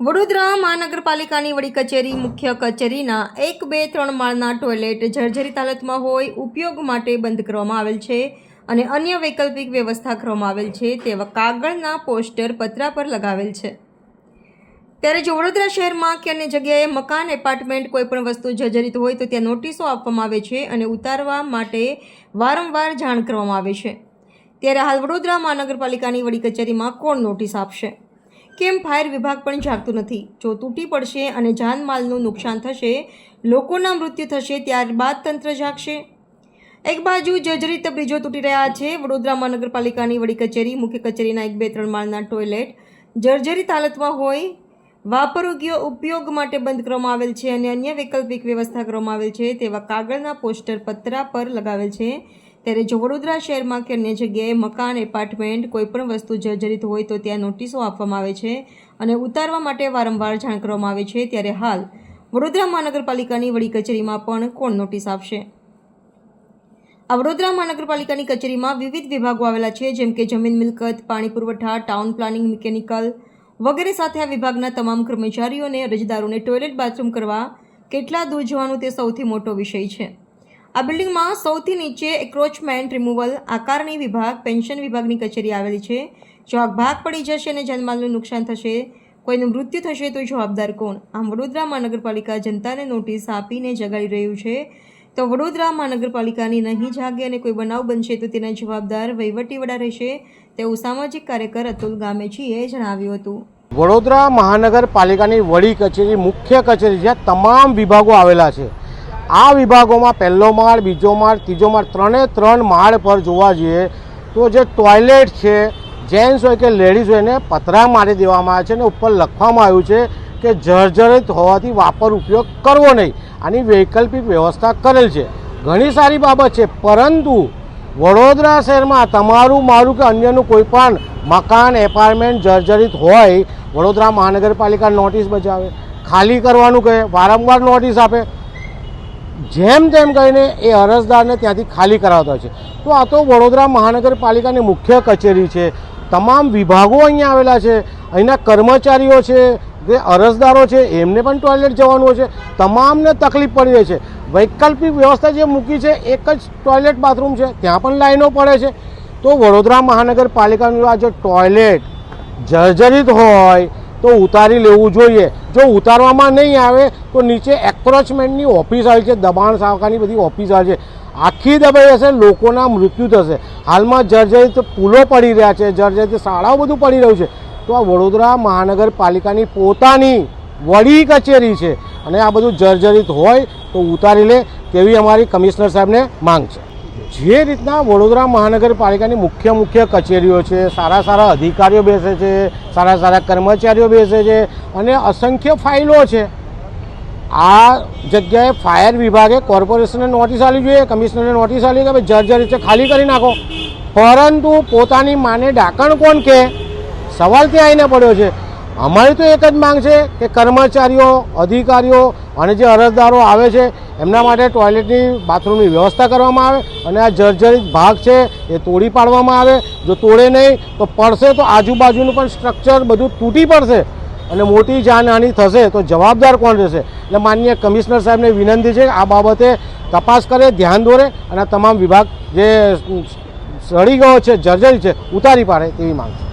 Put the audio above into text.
વડોદરા મહાનગરપાલિકાની વડી કચેરી, મુખ્ય કચેરીના એક, બે, ત્રણ માળના ટોયલેટ જર્જરિત હાલતમાં હોય ઉપયોગ માટે બંધ કરવામાં આવેલ છે અને અન્ય વૈકલ્પિક વ્યવસ્થા કરવામાં આવેલ છે તેવા કાગળના પોસ્ટર પતરા પર લગાવેલ છે. ત્યારે જો વડોદરા શહેરમાં કે અન્ય જગ્યાએ મકાન, એપાર્ટમેન્ટ કોઈ પણ વસ્તુ જર્જરિત હોય તો ત્યાં નોટિસો આપવામાં આવે છે અને ઉતારવા માટે વારંવાર જાણ કરવામાં આવે છે. ત્યારે હાલ વડોદરા મહાનગરપાલિકાની વડી કચેરીમાં કોણ નોટિસ આપશે? કેમ ફાયર વિભાગ પણ જાગતું નથી? જો તૂટી પડશે અને જાનમાલનું નુકસાન થશે, લોકોના મૃત્યુ થશે ત્યારબાદ તંત્ર જાગશે? એક બાજુ જર્જરિત બ્રિજો તૂટી રહ્યા છે. વડોદરા મહાનગરપાલિકાની વડી કચેરી, મુખ્ય કચેરીના એક બે ત્રણ માળના ટોયલેટ, જર્જરિત હાલતમાં હોય, વાપરોગ્ય ઉપયોગ માટે બંધ કરવામાં આવેલ છે અને અન્ય વૈકલ્પિક વ્યવસ્થા કરવામાં આવેલ છે તેવા કાગળના પોસ્ટર, પતરા પર લગાવેલ છે. ત્યારે જો વડોદરા શહેરમાં કે અન્ય જગ્યાએ મકાન, એપાર્ટમેન્ટ, કોઈપણ વસ્તુ જર્જરિત હોય તો ત્યાં નોટિસો આપવામાં આવે છે અને ઉતારવા માટે વારંવાર જાણ કરવામાં આવે છે. ત્યારે હાલ વડોદરા મહાનગરપાલિકાની વડી કચેરીમાં પણ કોણ નોટિસ આપશે? આ વડોદરા મહાનગરપાલિકાની કચેરીમાં વિવિધ વિભાગો આવેલા છે, જેમ કે જમીન મિલકત, પાણી પુરવઠા, ટાઉન પ્લાનિંગ મિકેનિકલ વગેરે સાથે આ વિભાગના તમામ કર્મચારીઓને અરજદારોને ટોયલેટ, બાથરૂમ કરવા કેટલા દૂર જવાનું તે સૌથી મોટો વિષય છે. આ બિલ્ડિંગમાં સૌથી નીચે એક્રોચમેન્ટ રિમૂવલ આકારણી વિભાગ, પેન્શન વિભાગની કચેરી આવેલી છે. જો આ ભાગ પડી જશે અને જનમાલનું નુકસાન થશે, કોઈનું મૃત્યુ થશે, તો જવાબદાર કોણ? આમ વડોદરા મહાનગરપાલિકા જનતાને નોટિસ આપીને જગાડી રહ્યું છે. તો વડોદરા મહાનગરપાલિકાની નહીં જાગે અને કોઈ બનાવ બનશે, તો તેના જવાબદાર વહીવટી વડા રહેશે, તેવું સામાજિક કાર્યકર અતુલ ગામેચીએ જણાવ્યું હતું. વડોદરા મહાનગરપાલિકાની વડી કચેરી, મુખ્ય કચેરી, જ્યાં તમામ વિભાગો આવેલા છે. આ વિભાગોમાં પહેલો માળ, બીજો માળ, ત્રીજો માળ, ત્રણે ત્રણ માળ પર જોવા જઈએ તો જે ટોયલેટ છે, જેન્ટ્સ હોય કે લેડીઝ હોય એને પતરા મારી દેવામાં આવે છે અને ઉપર લખવામાં આવ્યું છે કે જર્જરિત હોવાથી વાપર ઉપયોગ કરવો નહીં. આની વૈકલ્પિક વ્યવસ્થા કરેલ છે. ઘણી સારી બાબત છે, પરંતુ વડોદરા શહેરમાં તમારું, મારું કે અન્યનું કોઈ પણ મકાન, એપાર્ટમેન્ટ જર્જરિત હોય, વડોદરા મહાનગરપાલિકા નોટિસ બજાવે, ખાલી કરવાનું કહે, વારંવાર નોટિસ આપે જેમ તેમ કરીને એ અરજદારને ત્યાંથી ખાલી કરાવતા હોય છે. તો આ તો વડોદરા મહાનગરપાલિકાની મુખ્ય કચેરી છે. તમામ વિભાગો અહીંયા આવેલા છે. અહીંના કર્મચારીઓ છે, જે અરજદારો છે, એમને પણ ટોયલેટ જવાનું હોય છે. તમામને તકલીફ પડી રહી છે. વૈકલ્પિક વ્યવસ્થા જે મૂકી છે, એક જ ટોયલેટ બાથરૂમ છે. ત્યાં પણ લાઈનો પડે છે. તો વડોદરા મહાનગરપાલિકાનું આ જો ટોયલેટ જર્જરિત હોય તો ઉતારી લેવું જોઈએ. જો ઉતારવામાં નહીં આવે, તો નીચે એક્રોચમેન્ટની ઓફિસ આવી છે, દબાણ સાવકાની બધી ઓફિસ આવી છે. આખી દબાઈ હશે, લોકોના મૃત્યુ થશે. હાલમાં જર્જરિત પુલો પડી રહ્યા છે, જર્જરિત શાળાઓ બધું પડી રહ્યું છે. તો આ વડોદરા મહાનગરપાલિકાની પોતાની વડી કચેરી છે. અને આ બધું જર્જરિત હોય તો ઉતારી લે તેવી અમારી કમિશનર સાહેબને માંગ છે. જે રીતના વડોદરા મહાનગરપાલિકાની મુખ્ય મુખ્ય કચેરીઓ છે, સારા સારા અધિકારીઓ બેસે છે, સારા સારા કર્મચારીઓ બેસે છે અને અસંખ્ય ફાઇલો છે. આ જગ્યાએ ફાયર વિભાગે કોર્પોરેશનને નોટિસ આપવી જોઈએ, કમિશનરને નોટિસ આપવી કે ભાઈ રીતે ખાલી કરી નાખો. પરંતુ પોતાની માને ડાકણ કોણ કે? સવાલ ત્યાં આવીને પડ્યો છે. અમારી તો એક જ માંગ છે કે કર્મચારીઓ, અધિકારીઓ અને જે અરજદારો આવે છે એમના માટે ટોયલેટની બાથરૂમની વ્યવસ્થા કરવામાં આવે અને આ જર્જરિત ભાગ છે એ તોડી પાડવામાં આવે. જો તોડે નહીં, તો પડશે તો આજુબાજુનું પણ સ્ટ્રક્ચર બધું તૂટી પડશે અને મોટી જાનહાની થશે તો જવાબદાર કોણ રહેશે? એટલે માનનીય કમિશનર સાહેબને વિનંતી છે આ બાબતે તપાસ કરે, ધ્યાન દોરે અને તમામ વિભાગ જે સડી ગયો છે જર્જરિત છે, ઉતારી પાડે તેવી માંગ છે.